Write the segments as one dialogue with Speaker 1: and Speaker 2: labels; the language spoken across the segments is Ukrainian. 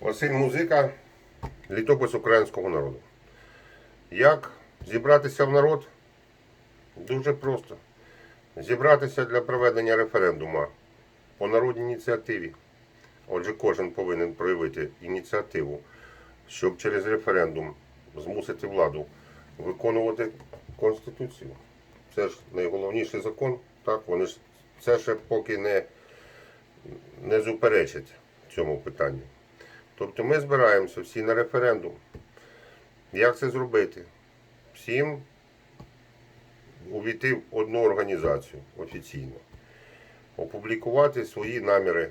Speaker 1: Василь Музика, літопис українського народу. Як зібратися в народ? Дуже просто. Зібратися для проведення референдуму по народній ініціативі. Отже, кожен повинен проявити ініціативу, щоб через референдум змусити владу виконувати Конституцію. Це ж найголовніший закон. Так, вони ж це ще поки не, не зуперечать цьому питанню. Тобто ми збираємося всі на референдум. Як це зробити? Всім увійти в одну організацію офіційно, опублікувати свої наміри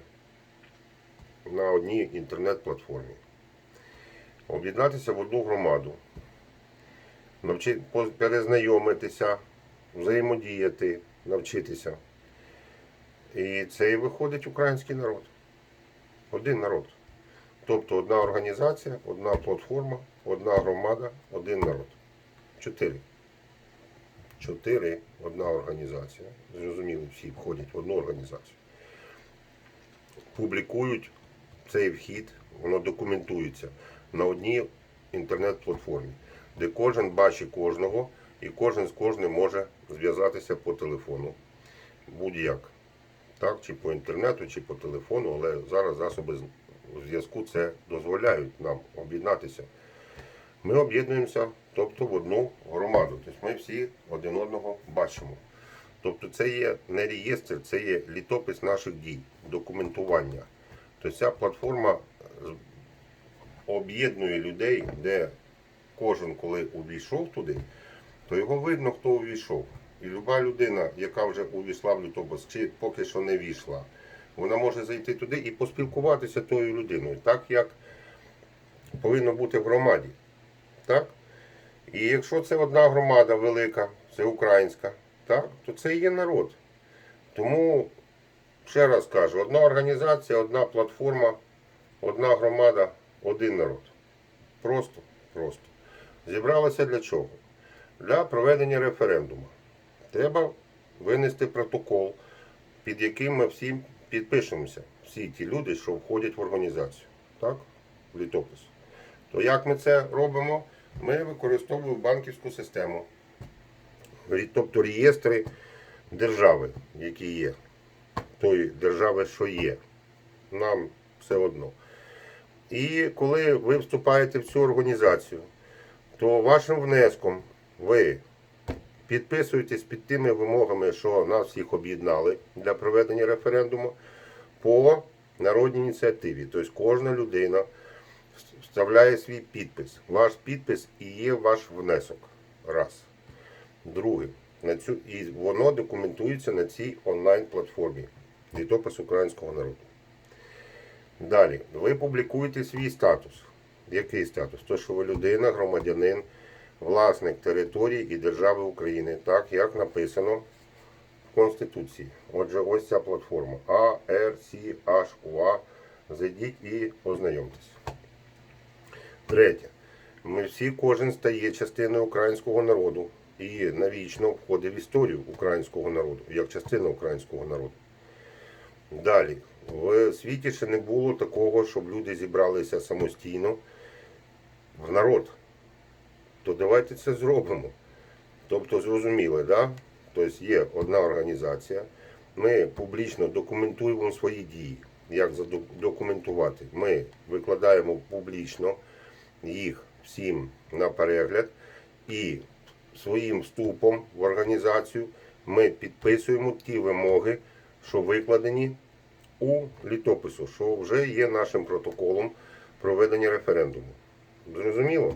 Speaker 1: на одній інтернет-платформі, об'єднатися в одну громаду, навчи, по- перезнайомитися, взаємодіяти, навчитися. І це і виходить український народ. Один народ. Тобто одна організація, одна платформа, одна громада, один народ. Чотири. Чотири одна організація. Зрозуміло, всі входять в одну організацію. Публікують цей вхід, воно документується на одній інтернет-платформі, де кожен бачить кожного і кожен з кожним може зв'язатися по телефону. Будь-як. Так, чи по інтернету, чи по телефону, але зараз засоби з- зв'язку це дозволяють нам об'єднатися. Ми об'єднуємося, тобто в одну громаду. Тобто ми всі один одного бачимо. Тобто це є не реєстр, це є літопис наших дій, документування. Тобто ця платформа об'єднує людей, де кожен, коли увійшов туди, то його видно, хто увійшов. І люба людина, яка вже увійшла в літопис, чи поки що не війшла, вона може зайти туди і поспілкуватися тою людиною, так як повинно бути в громаді. Так? І якщо це одна громада велика, це українська, так, то це і є народ. Тому, ще раз кажу, одна організація, одна платформа, одна громада, один народ. Просто, просто. Зібралися для чого? Для проведення референдуму. Треба винести протокол, під яким ми всі підпишемося. Всі ті люди, що входять в організацію. Так? В літопис. То як ми це робимо? Ми використовуємо банківську систему, тобто реєстри держави, які є, тої держави, що є. Нам все одно. І коли ви вступаєте в цю організацію, то вашим внеском ви підписуєтесь під тими вимогами, що нас всіх об'єднали для проведення референдуму по народній ініціативі. Тобто кожна людина вставляє свій підпис. Ваш підпис і є ваш внесок. Раз. Друге. На цю, і воно документується на цій онлайн-платформі Літопис українського народу. Далі. Ви публікуєте свій статус. Який статус? То, що ви людина, громадянин, власник території і держави України, так як написано в Конституції. Отже, ось ця платформа УА. Зайдіть і ознайомтесь. Третє. Ми всі, кожен стає частиною українського народу і навічно входить в історію українського народу, як частина українського народу. Далі. В світі ще не було такого, щоб люди зібралися самостійно в народ. То давайте це зробимо. Тобто, зрозуміли, да? Тобто є одна організація. Ми публічно документуємо свої дії. Як задокументувати? Ми викладаємо публічно їх всім на перегляд і своїм вступом в організацію ми підписуємо ті вимоги, що викладені у літопису, що вже є нашим протоколом проведення референдуму. Зрозуміло?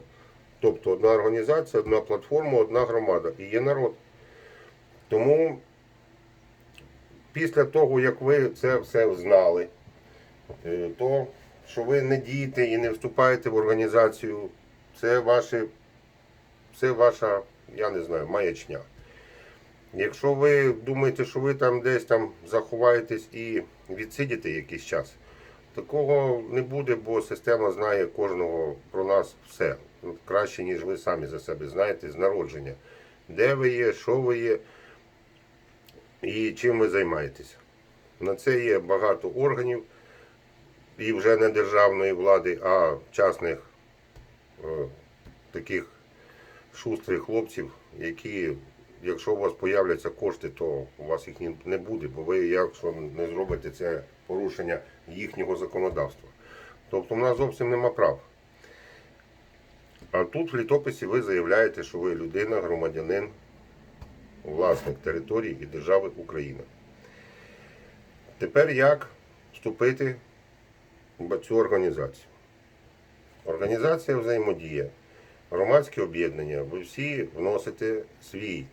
Speaker 1: Тобто одна організація, одна платформа, одна громада і є народ. Тому після того, як ви це все знали, е, то що ви не дієте і не вступаєте в організацію, це ваше, це ваша, я не знаю, маячня. Якщо ви думаєте, що ви там десь там заховаєтесь і відсидіте якийсь час, такого не буде, бо система знає кожного про нас все. Ну, Краще, ніж ви самі за себе знаєте з народження. Де ви є, що ви є і чим ви займаєтеся. На це є багато органів. і вже не державної влади, а частних е, таких шустрих хлопців, які, якщо у вас появляться кошти, то у вас їх не буде, бо ви, якщо не зробите це порушення їхнього законодавства. Тобто в нас зовсім нема прав. А тут в літописі ви заявляєте, що ви людина, громадянин, власник території і держави Україна. Тепер як вступити в цю організацію? Організація взаємодія, громадське об'єднання, ви всі вносите свій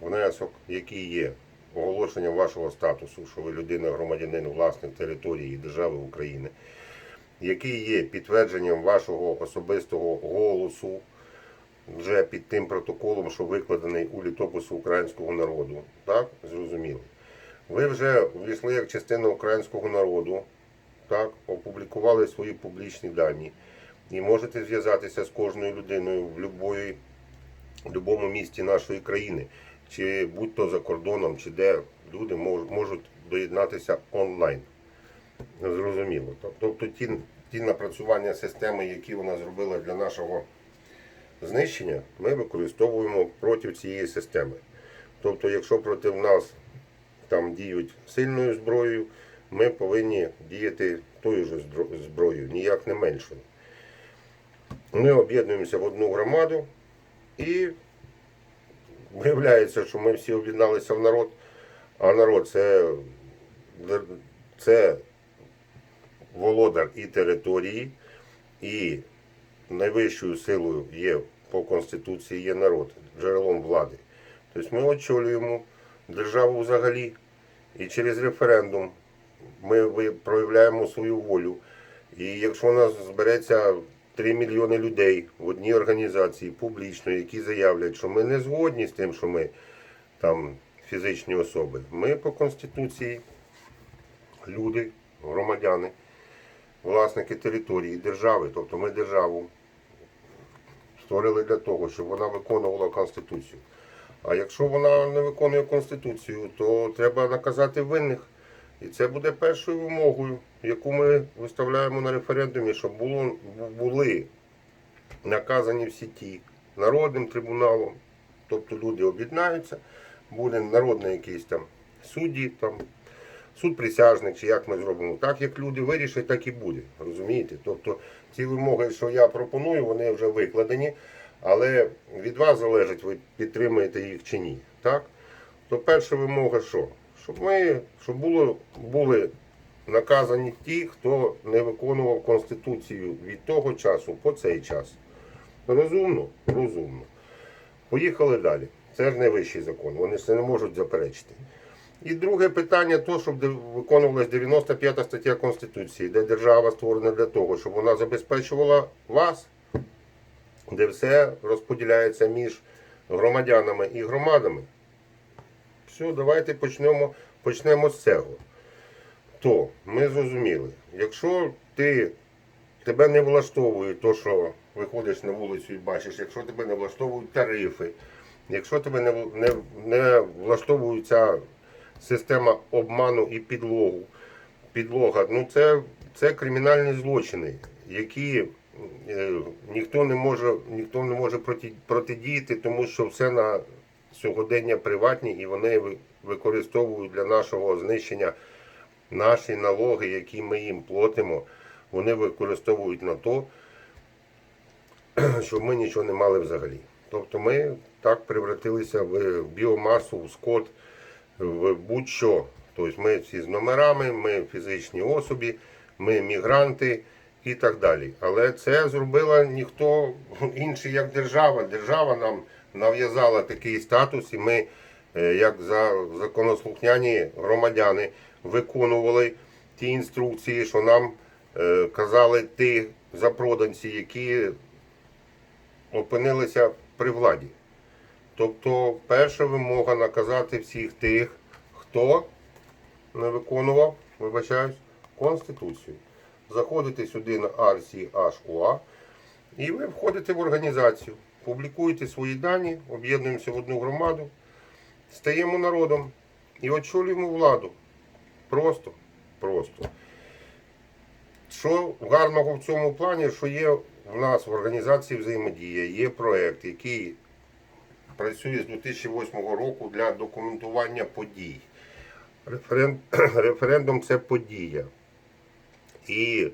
Speaker 1: внесок, який є оголошенням вашого статусу, що ви людина, громадянин, власник території і держави України, який є підтвердженням вашого особистого голосу вже під тим протоколом, що викладений у літопису українського народу. Так, зрозуміло. Ви вже ввійшли як частина українського народу, так, опублікували свої публічні дані і можете зв'язатися з кожною людиною в будь-якому в будь-якому місті нашої країни, чи будь-то за кордоном, чи де люди мож- можуть доєднатися онлайн. Зрозуміло. Тобто ті, ті напрацювання системи, які вона зробила для нашого знищення, ми використовуємо проти цієї системи. Тобто, якщо проти нас там діють сильною зброєю, ми повинні діяти тою ж зброєю, ніяк не меншою. Ми об'єднуємося в одну громаду і виявляється, що ми всі об'єдналися в народ, а народ це, це володар і території, і найвищою силою є по Конституції є народ, джерелом влади. Тобто ми очолюємо державу взагалі, і через референдум ми проявляємо свою волю. І якщо у нас збереться 3 мільйони людей в одній організації публічно, які заявлять, що ми не згодні з тим, що ми там фізичні особи, ми по Конституції люди, громадяни, власники території, держави, тобто ми державу створили для того, щоб вона виконувала Конституцію. А якщо вона не виконує Конституцію, то треба наказати винних. І це буде першою вимогою, яку ми виставляємо на референдумі, щоб було, були наказані всі ті народним трибуналом, тобто люди об'єднаються, буде народний якийсь там судді, там, суд присяжних, чи як ми зробимо. Так як люди вирішать, так і буде. Розумієте? Тобто ці вимоги, що я пропоную, вони вже викладені, але від вас залежить, ви підтримуєте їх чи ні. Так? То перша вимога що? Щоб ми, щоб було, були наказані ті, хто не виконував Конституцію від того часу по цей час. Розумно? Розумно. Поїхали далі. Це ж не вищий закон, вони ж це не можуть заперечити. І друге питання, то, щоб виконувалась 95 стаття Конституції, де держава створена для того, щоб вона забезпечувала вас, де все розподіляється між громадянами і громадами. Все, давайте почнемо, почнемо з цього. То ми зрозуміли, якщо ти, тебе не влаштовує то, що виходиш на вулицю і бачиш, якщо тебе не влаштовують тарифи, якщо тебе не, не, не влаштовується система обману і підлогу, підлога, ну це, це кримінальні злочини, які е, ніхто не може, ніхто не може проти, протидіяти, тому що все на сьогодення приватні і вони використовують для нашого знищення наші налоги, які ми їм платимо, вони використовують на то, щоб ми нічого не мали взагалі. Тобто ми так превратилися в біомасу, в скот, в будь-що. Тобто ми всі з номерами, ми фізичні особи, ми мігранти і так далі. Але це зробила ніхто інший, як держава. Держава нам нав'язала такий статус, і ми, е, як за законослухняні громадяни, виконували ті інструкції, що нам е, казали ті запроданці, які опинилися при владі. Тобто перша вимога наказати всіх тих, хто не виконував, вибачаюсь, Конституцію. Заходите сюди на RCHUA і ви входите в організацію, публікуєте свої дані, об'єднуємося в одну громаду, стаємо народом і очолюємо владу. Просто, просто. Що гарного в цьому плані, що є в нас в організації взаємодія, є проєкт, який працює з 2008 року для документування подій. Референ... Референдум це подія. І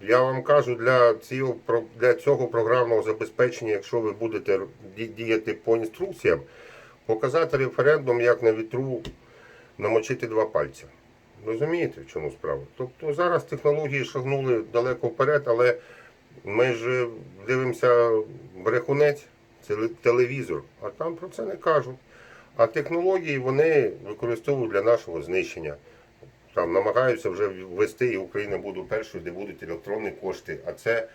Speaker 1: я вам кажу, для цього, для цього програмного забезпечення, якщо ви будете діяти по інструкціям, показати референдум як на вітру намочити два пальця. Розумієте, в чому справа? Тобто зараз технології шагнули далеко вперед, але ми ж дивимося брехунець, телевізор, а там про це не кажуть. А технології вони використовують для нашого знищення. Там намагаються вже ввести, і Україна буде першою, де будуть електронні кошти. А це,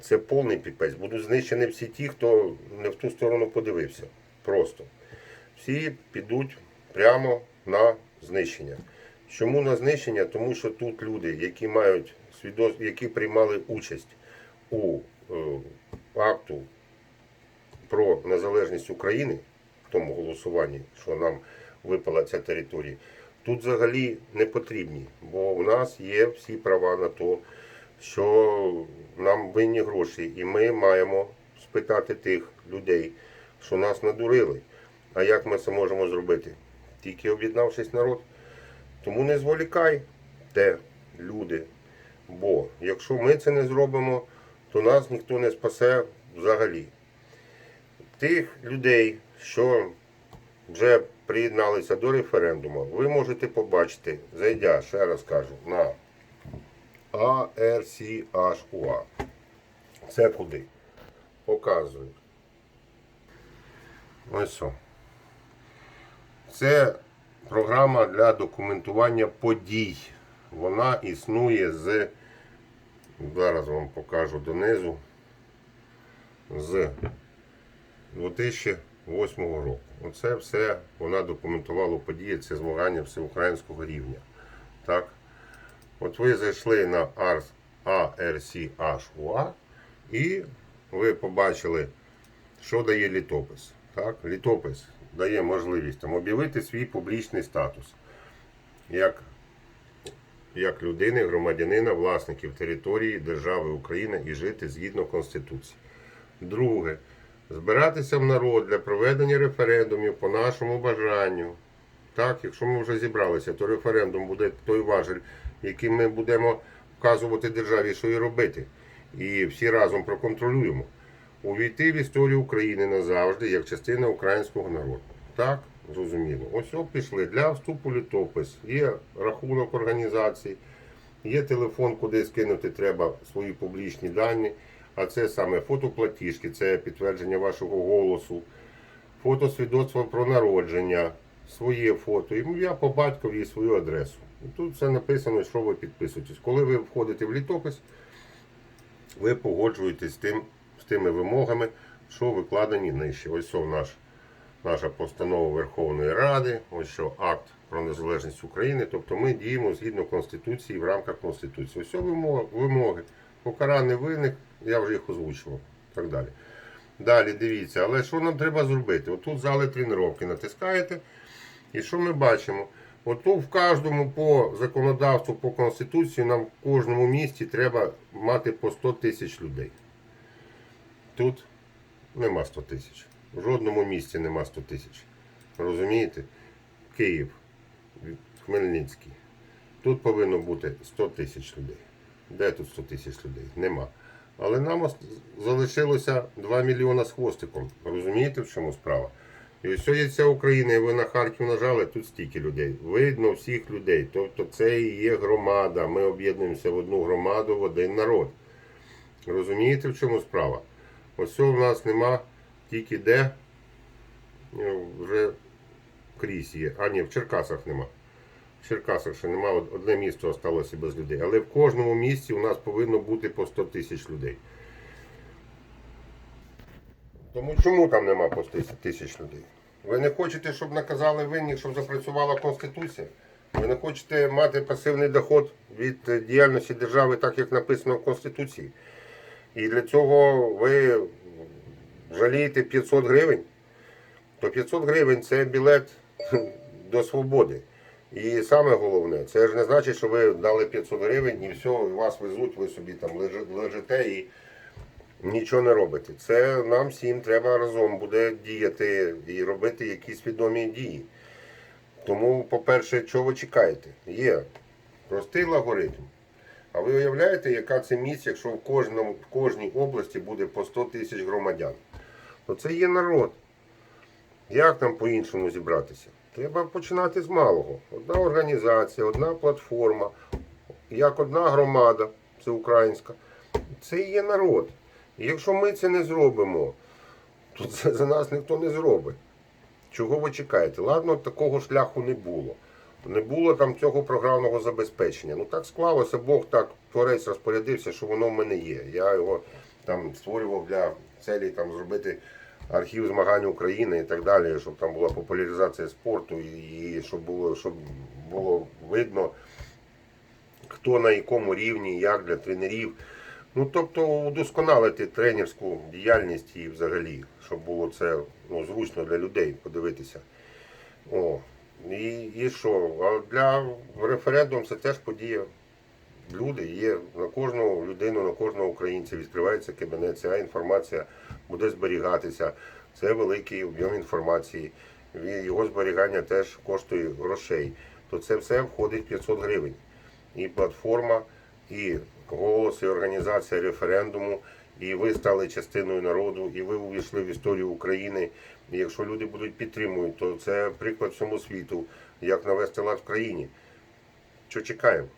Speaker 1: це повний піпець. Будуть знищені всі ті, хто не в ту сторону подивився. Просто. Всі підуть прямо на знищення. Чому на знищення? Тому що тут люди, які мають свідос... які приймали участь у е, акту про незалежність України, в тому голосуванні, що нам випала ця територія, тут взагалі не потрібні, бо в нас є всі права на то, що нам винні гроші, і ми маємо спитати тих людей, що нас надурили. А як ми це можемо зробити? Тільки об'єднавшись народ. Тому не зволікайте, люди. Бо якщо ми це не зробимо, то нас ніхто не спасе взагалі. Тих людей, що вже приєдналися до референдуму, ви можете побачити, зайдя, ще раз кажу, на ARCHUA. Це куди? Показую. Ось що. Це програма для документування подій. Вона існує з, зараз вам покажу донизу, з 2008 року. Оце все вона документувала події, це змагання всеукраїнського рівня. Так? От ви зайшли на ARCHUA і ви побачили, що дає літопис. Так? Літопис дає можливість там, об'явити свій публічний статус як, як людини, громадянина, власників території держави Україна і жити згідно Конституції. Друге, збиратися в народ для проведення референдумів по нашому бажанню. Так, якщо ми вже зібралися, то референдум буде той важель, яким ми будемо вказувати державі, що і робити. І всі разом проконтролюємо. Увійти в історію України назавжди як частина українського народу. Так, зрозуміло. Ось о, пішли. Для вступу літопис. Є рахунок організації, є телефон, куди скинути треба свої публічні дані. А це саме фотоплатіжки, це підтвердження вашого голосу, фото свідоцтва про народження, своє фото, ім'я по батькові і свою адресу. Тут все написано, що ви підписуєтесь. Коли ви входите в літопис, ви погоджуєтесь з, тим, з тими вимогами, що викладені нижче. Ось наш, наша постанова Верховної Ради, ось що акт про незалежність України. Тобто ми діємо згідно Конституції в рамках Конституції. Ось вимоги. Покараний виник, я вже їх озвучував. Так далі. Далі дивіться, але що нам треба зробити? Отут зали тренування натискаєте. І що ми бачимо? Ото в кожному по законодавству, по Конституції, нам в кожному місті треба мати по 100 тисяч людей. Тут нема 100 тисяч. В жодному місті нема 100 тисяч. Розумієте? Київ, Хмельницький. Тут повинно бути 100 тисяч людей. Де тут 100 тисяч людей? Нема. Але нам залишилося 2 мільйона з хвостиком. Розумієте, в чому справа? І ось є ця Україна, і ви на Харків нажали, тут стільки людей. Видно всіх людей. Тобто це і є громада. Ми об'єднуємося в одну громаду, в один народ. Розумієте, в чому справа? Ось в нас нема тільки де ну, вже крізь є. А ні, в Черкасах нема. В Черкасах ще нема, Од- одне місто залишилося без людей. Але в кожному місті у нас повинно бути по 100 тисяч людей. Тому чому там нема по 100 тисяч людей? Ви не хочете, щоб наказали винних, щоб запрацювала Конституція? Ви не хочете мати пасивний доход від е, діяльності держави, так як написано в Конституції? І для цього ви жалієте 500 гривень? То 500 гривень це білет до свободи. І саме головне, це ж не значить, що ви дали 500 гривень і все, вас везуть, ви собі там лежите і нічого не робите. Це нам всім треба разом буде діяти і робити якісь свідомі дії. Тому, по-перше, чого ви чекаєте? Є простий алгоритм. А ви уявляєте, яка це місць, якщо в, кожному, в кожній області буде по 100 тисяч громадян? То це є народ. Як нам по-іншому зібратися? Треба починати з малого. Одна організація, одна платформа, як одна громада, це українська. Це і є народ. І якщо ми це не зробимо, то це за нас ніхто не зробить. Чого ви чекаєте? Ладно, такого шляху не було. Не було там цього програмного забезпечення. Ну так склалося, Бог так, творець розпорядився, що воно в мене є. Я його там створював для целі там зробити архів змагань України і так далі, щоб там була популяризація спорту і, щоб було, щоб було видно, хто на якому рівні, як для тренерів. Ну, тобто удосконалити тренерську діяльність і взагалі, щоб було це ну, зручно для людей подивитися. О, і, і що? А для референдуму це теж подія. Люди є на кожну людину, на кожного українця відкривається кабінет, ця інформація буде зберігатися. Це великий об'єм інформації. Його зберігання теж коштує грошей. То це все входить в 500 гривень. І платформа, і голос, і організація референдуму, і ви стали частиною народу, і ви увійшли в історію України. І якщо люди будуть підтримувати, то це приклад всьому світу, як навести лад в країні. Що чекаємо?